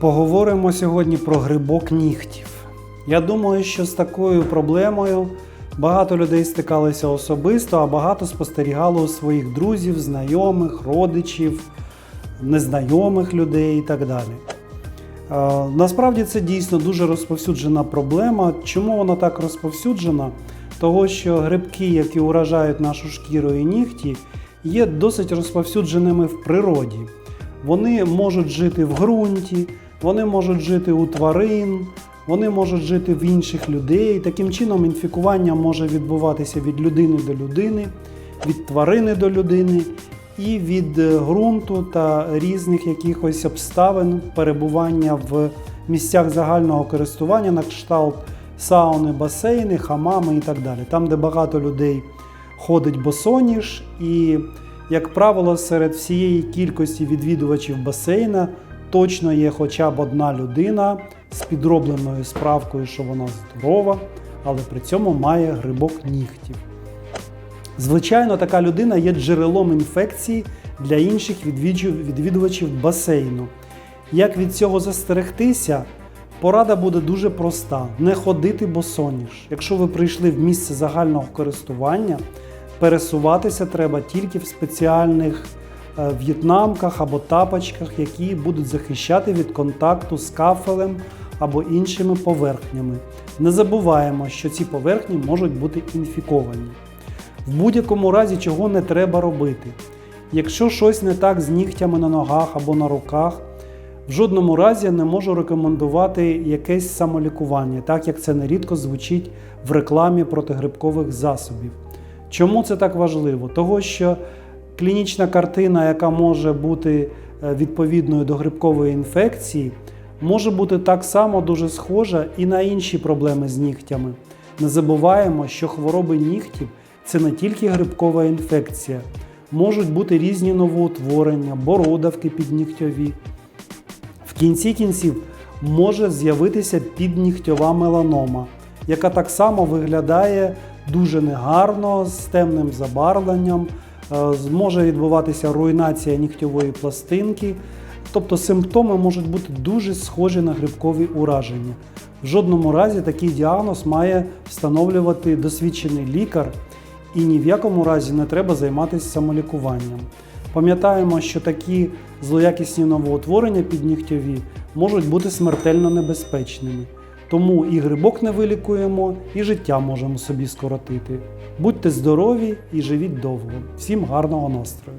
Поговоримо сьогодні про грибок нігтів. Я думаю, що з такою проблемою багато людей стикалися особисто, а багато спостерігало у своїх друзів, знайомих, родичів, незнайомих людей і так далі. Е, Насправді це дійсно дуже розповсюджена проблема. Чому вона так розповсюджена? Того, що грибки, які уражають нашу шкіру і нігті, є досить розповсюдженими в природі. Вони можуть жити в ґрунті, вони можуть жити у тварин, вони можуть жити в інших людей. Таким чином, інфікування може відбуватися від людини до людини, від тварини до людини і від е, ґрунту та різних якихось обставин перебування в місцях загального користування на кшталт сауни, басейни, хамами і так далі. Там, де багато людей ходить босоніж, і, як правило, серед всієї кількості відвідувачів басейна точно є хоча б одна людина з підробленою справкою, що вона здорова, але при цьому має грибок нігтів. Звичайно, така людина є джерелом інфекції для інших відвідувачів- басейну. Як від цього застерегтися? Порада буде дуже проста: не ходити босоніж. Якщо ви прийшли в місце загального користування, пересуватися треба тільки в спеціальних в'єтнамках або тапочках, які будуть захищати від контакту з кафелем або іншими поверхнями. Не забуваємо, що ці поверхні можуть бути інфіковані. В будь-якому разі чого не треба робити. Якщо щось не так з нігтями на ногах або на руках, в жодному разі я не можу рекомендувати якесь самолікування, так як це нерідко звучить в рекламі протигрибкових засобів. Чому це так важливо? Того, що клінічна картина, яка може бути е, відповідною до грибкової інфекції, може бути так само дуже схожа і на інші проблеми з нігтями. Не забуваємо, що хвороби нігтів це не тільки грибкова інфекція, можуть бути різні новоутворення, бородавки піднігтьові. В кінці кінців може з'явитися піднігтьова меланома, яка так само виглядає дуже негарно з темним забарвленням, е, може відбуватися руйнація нігтьової пластинки. Тобто симптоми можуть бути дуже схожі на грибкові ураження. В жодному разі такий діагноз має встановлювати досвідчений лікар, і ні в якому разі не треба займатися самолікуванням. Пам'ятаємо, що такі злоякісні новоутворення піднігтьові можуть бути смертельно небезпечними. Тому і грибок не вилікуємо, і життя можемо собі скоротити. Будьте здорові і живіть довго. Всім гарного настрою!